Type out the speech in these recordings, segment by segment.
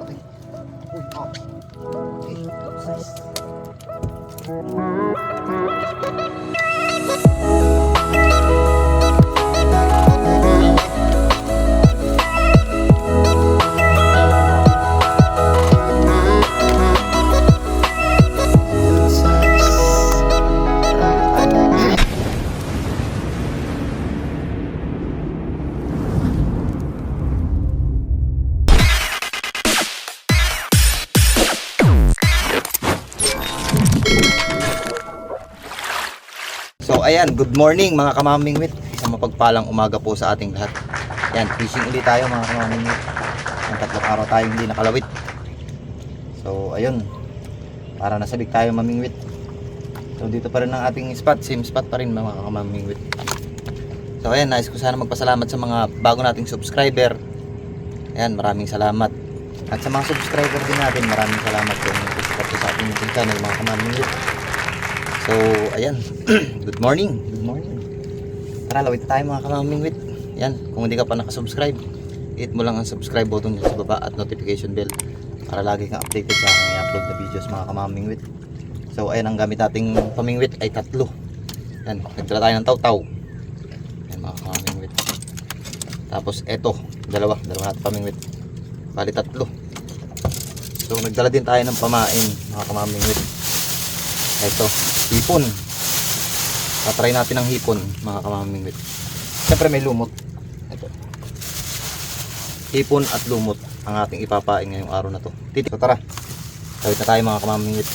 Laki. Uy, ah. Okay, size. Ayan, good morning mga kamaming wit. Isang mapagpalang umaga po sa ating lahat. Yan, fishing ulit tayo mga kamaming wit. Ang tatlong araw tayo hindi nakalawit. So ayun, para nasabik tayo mamingwit. So dito pa rin ang ating spot, same spot pa rin mga kamaming wit. So ayan, nais ko sana magpasalamat sa mga bago nating subscriber. Ayan, maraming salamat. At sa mga subscriber din natin, maraming salamat po yung support sa ating YouTube channel mga kamaming wit. So, ayan. Good morning. Good morning. Tara, lawit tayo mga kamaming wit. Yan, kung hindi ka pa nakasubscribe, hit mo lang ang subscribe button dyan sa baba at notification bell para lagi kang updated sa aking i-upload na videos mga kamaming wit. So, ayan, ang gamit nating pamingwit ay tatlo. Yan, nagdala tayo ng taw-taw. Yan, mga kamaming wit. Tapos, eto, dalawa. Dalawa natin pamingwit. Bali, tatlo. So, nagdala din tayo ng pamain, mga kamaming wit. Ito, hipon. Tatry natin ang hipon, mga kamamingwit. Siyempre may lumot. Ito. Hipon at lumot ang ating ipapain ngayong araw na to. Titik, so, tara. Tawid na tayo mga kamamingwit.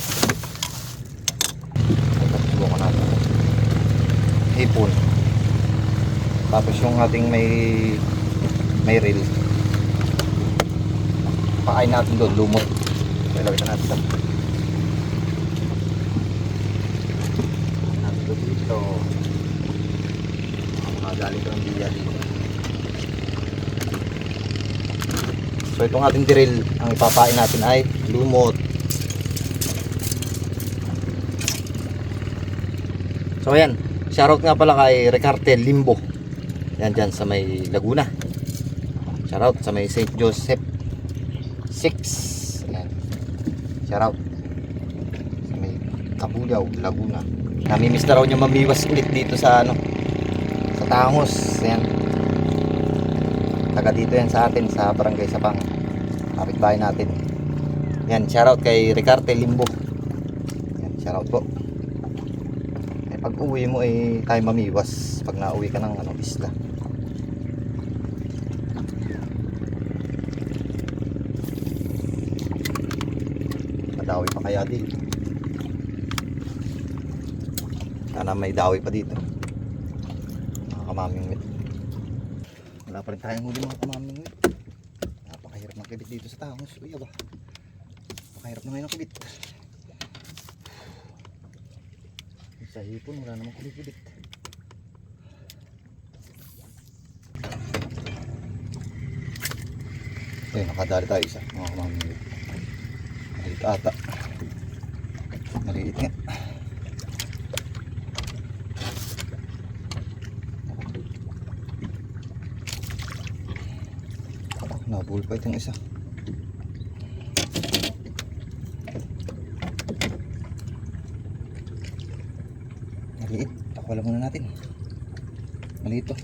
Subukan. Hipon. Tapos yung ating may may reel. Pakain natin doon, lumot. So, ilawit na natin ito. Nandito dito. Ang mga galing ko ng biya dito. So itong ating drill, ang ipapain natin ay lumot. So ayan, shoutout nga pala kay Ricartel Limbo. Yan dyan sa may Laguna. Shoutout sa may St. Joseph 6. Ayan. Shoutout sa may Kabuyaw, Laguna. Namimiss na raw niya mamiwas ulit dito sa ano sa Tangos. Ayan. Taga dito yan sa atin sa Barangay Sapang. Kapitbahay natin. Yan, shoutout kay Ricarte Limbo. Yan, shoutout po. Eh, pag uwi mo eh tayo mamiwas pag nauwi ka ng ano, isla. Madawi pa kaya dito. Sana may dawi pa dito. Kamaming wit. Wala pa rin tayong huli mga kamaming wit. Napakahirap ng kibit dito sa tangos. Uy, aba. Napakahirap na ngayon ang kibit. Sa hipon, wala namang kumikibit. Ayun, nakadali tayo isa. Mga kamaming wit. Maliit ata. Maliit nga. Nabul pa itong isa. Maliit. Takawala muna natin. Maliit to.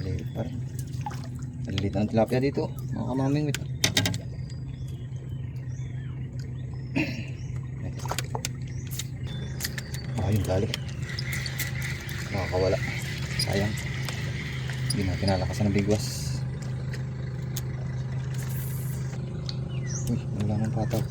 Maliit pa rin. Maliliit ang tilapia dito. Mga kamaming wit. Ayun, dali. Nakakawala. Sayang. Hindi na pinalakasan ng bigwas. Uy, wala nang pataw.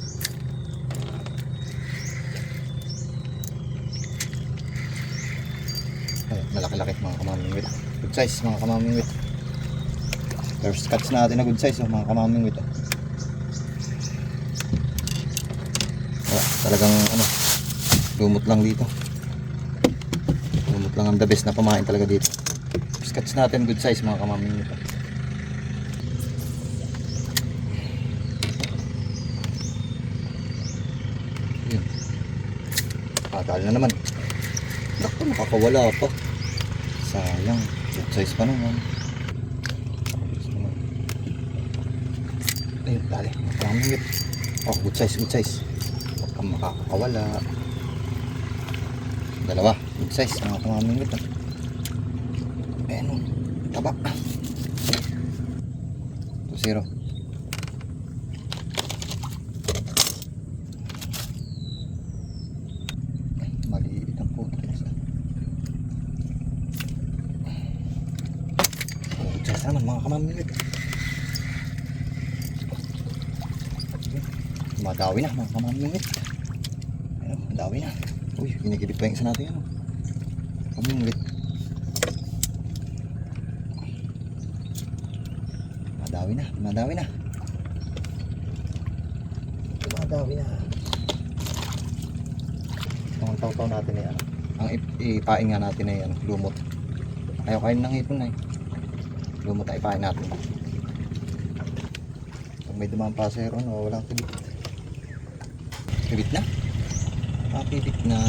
Ay, malaki-laki mga kamamingwit. Good size mga kamamingwit. First cuts natin na good size oh, mga kamamingwit. Oh. Wala, talagang ano, lumot lang dito. Lumot lang ang the best na pamain talaga dito. Cuts natin good size mga kamamingwit. Oh. Yun. Patalo na naman. Naku, nakakawala pa. Sayang. Good size pa naman. Ayun, dali. Maraming yun. Oh, good size, good size. Huwag kang makakawala. Dalawa, good size. Mga kamaming yun. Ayan o. Taba. 2-0. Maliit ang puto. Oh, good size naman mga kamaming yun. Madawi na mga kamamingit. Ayun, madawi na. Uy, ginigilip pa yung isa natin ano. Kamingit. Madawi na, madawi na. Madawi na. Ang taw-taw natin ay ano. Ang ip- ipain nga natin ay ano, lumot. Ayaw kain ng ipon na eh. Lumot ay ipain natin. Pag may dumang pasero, no, walang tibit. Pibit na. Pibit na.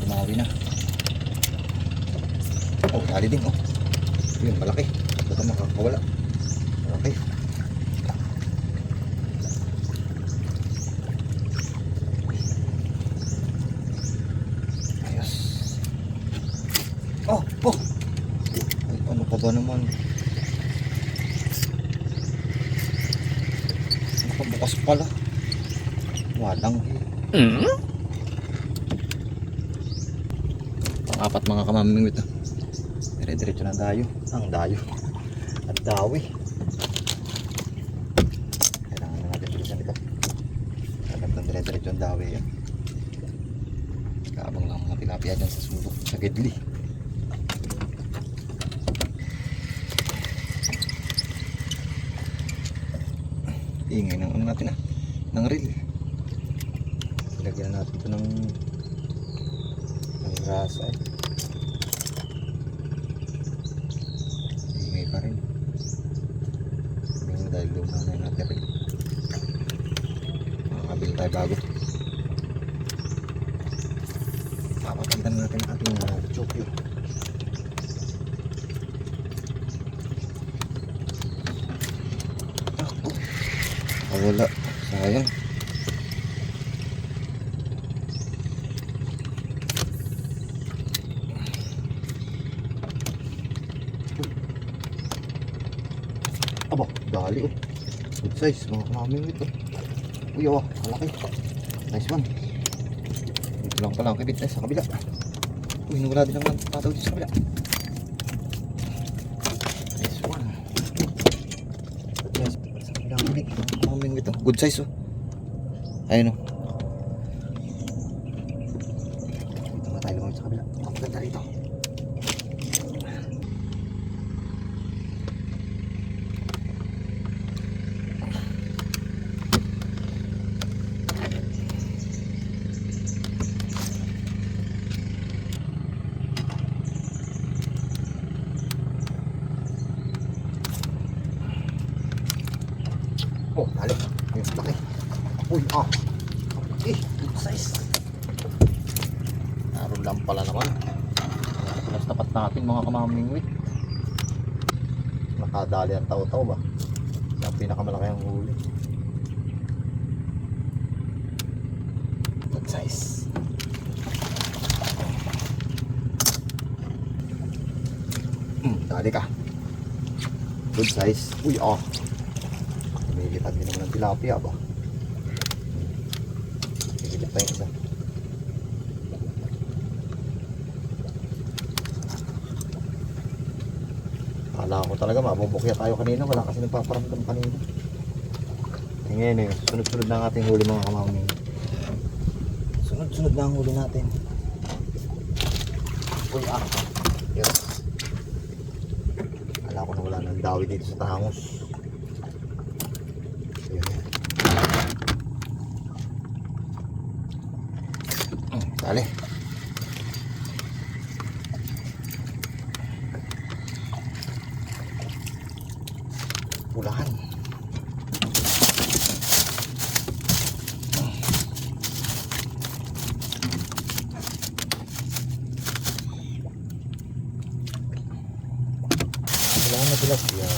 Tumawi na. Oh, dali din, oh. Yun, malaki. Baka makakawala. Malaki. Ayos. Oh, oh. Ay, ano ka ba naman? Nakabukas pala. Walang Pang-apat mga kamaming ito. Dire-diretso na dayo. Ang dayo. At dawi. Kailangan na natin bilisan ito. Kagandang dire-diretso ang dawi yan. Kaabang lang mga tilapia dyan sa sulok. Sa gidli. Ingay ng ano natin ah. Ng reel. Lagyan natin ito ng ng grasa eh. Ingay pa rin. Yung dahil luma na yung natin rin. Makakabili tayo bago. Papapantan natin ang ating uh, chokyo. Ah, wala. Sayang. Aba, dali oh. Good size, mga kamaming ito. Uy, oh, malaki. Nice one. Dito lang pala ang kibit eh, sa kabila. Uy, nawala din naman tataw dito sa kabila. Nice one. Nice. Sa kabila kibit. Mga kamaming ito. Good size oh. Ayun oh. Dito nga tayo lumawit sa kabila. Ang ganda rito. Oh, dali. Ayun, laki. Uy, ah. Eh, good size. Naroon lang pala naman. Plus tapat natin mga kamamingwit. Nakadali ang tao-tao ba? Ang pinakamalaki ang huli. Good size. Hmm, dali ka. Good size. Uy, ah. Din naman ng tilapia ba? Higilip pa yung isa. Akala ko talaga mabubukya tayo kanina. Wala kasi nagpaparamdam kanina. Eh, ngayon eh, sunod-sunod na ang ating huli mga kamaming. Sunod-sunod na ang huli natin. Uy, ah. Yes. Akala ko na wala nang dawi dito sa tangos. Ayun yan. Hmm, Dali. Pulahan. na tilapia.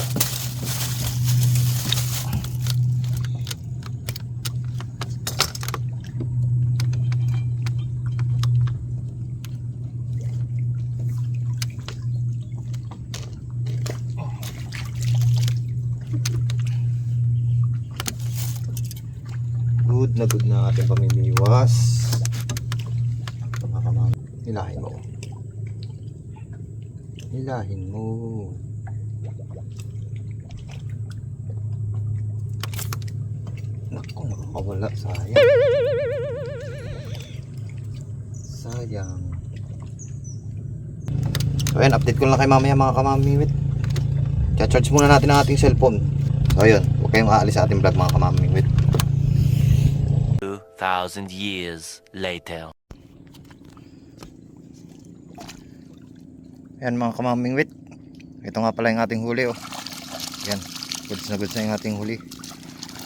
Good na good na ating pamimiwas. Mga kamam. Hilahin mo. Hilahin mo. Naku, nakakawala. Sayang. Sayang. So ayan, update ko lang kay mamaya mga kamamimit. Cha-charge muna natin ang ating cellphone. So ayun, huwag kayong aalis sa ating vlog mga kamamimit. 2,000 years later. Ayan mga kamaming wit. Ito nga pala yung ating huli oh. Ayan. Goods na goods na yung ating huli.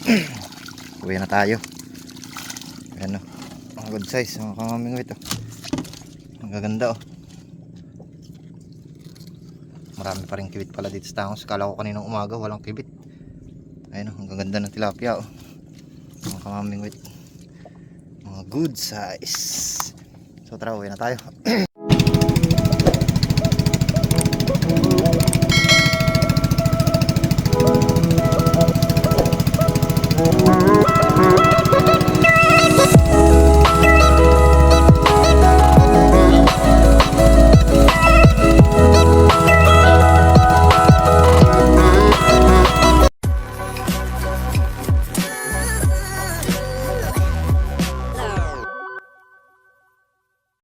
Uwi na tayo. Ayan oh. Mga good size mga kamaming wit oh. Ang gaganda oh. Marami pa rin kibit pala dito sa tangos. Kala ko kaninang umaga walang kibit. Ayan oh. Ang gaganda ng tilapia oh. Mga kamaming wit. Good size. So tara uwi na tayo.